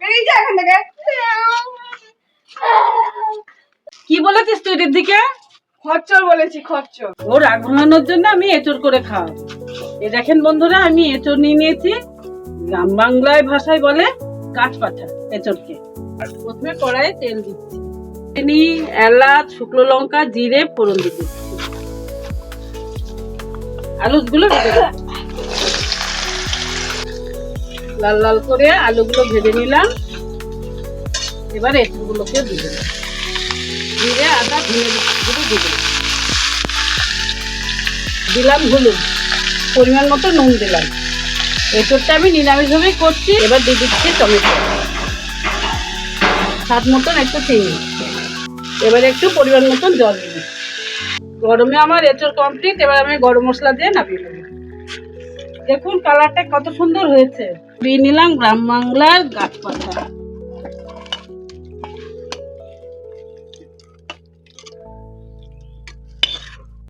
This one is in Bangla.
বেরিয়ে যা এখান থেকে। কি বলেছিস তুই দিকে? খরচর বলেছি খরচর ওর রাগ ভাঙানোর জন্য আমি এঁচড় করে খাও এ দেখেন বন্ধুরা আমি এঁচড় নিয়ে নিয়েছি। গ্রাম বাংলায় ভাষায় বলে কাঠ পাঠা এঁচড়কে প্রথমে কড়াইয়ে তেল দিচ্ছি। চিনি এলাচ শুকনো লঙ্কা জিরে ফোড়ন দিচ্ছি। আলুগুলো। লাল লাল করে আলুগুলো ভেজে নিলাম। এবার এঁচড়গুলোকে দিয়ে দিলাম। আদা গুঁড়ো দিয়ে দেবো দিলাম হলুদ। পরিমাণ মতো নুন দিলাম। এঁচড়টা আমি নিরামিষভাবেই করছি। এবার দিয়ে দিচ্ছি টমেটো। স্বাদ মতন একটু চিনি। এবার একটু পরিমাণ মতন জল দিবি গরমে আমার এঁচড় কমপ্লিট এবার আমি গরম মশলা দিয়ে নামিয়ে নেব। দেখুন কালারটা কত সুন্দর হয়েছে। নিলাম গ্রাম বাংলার গাছ পাতা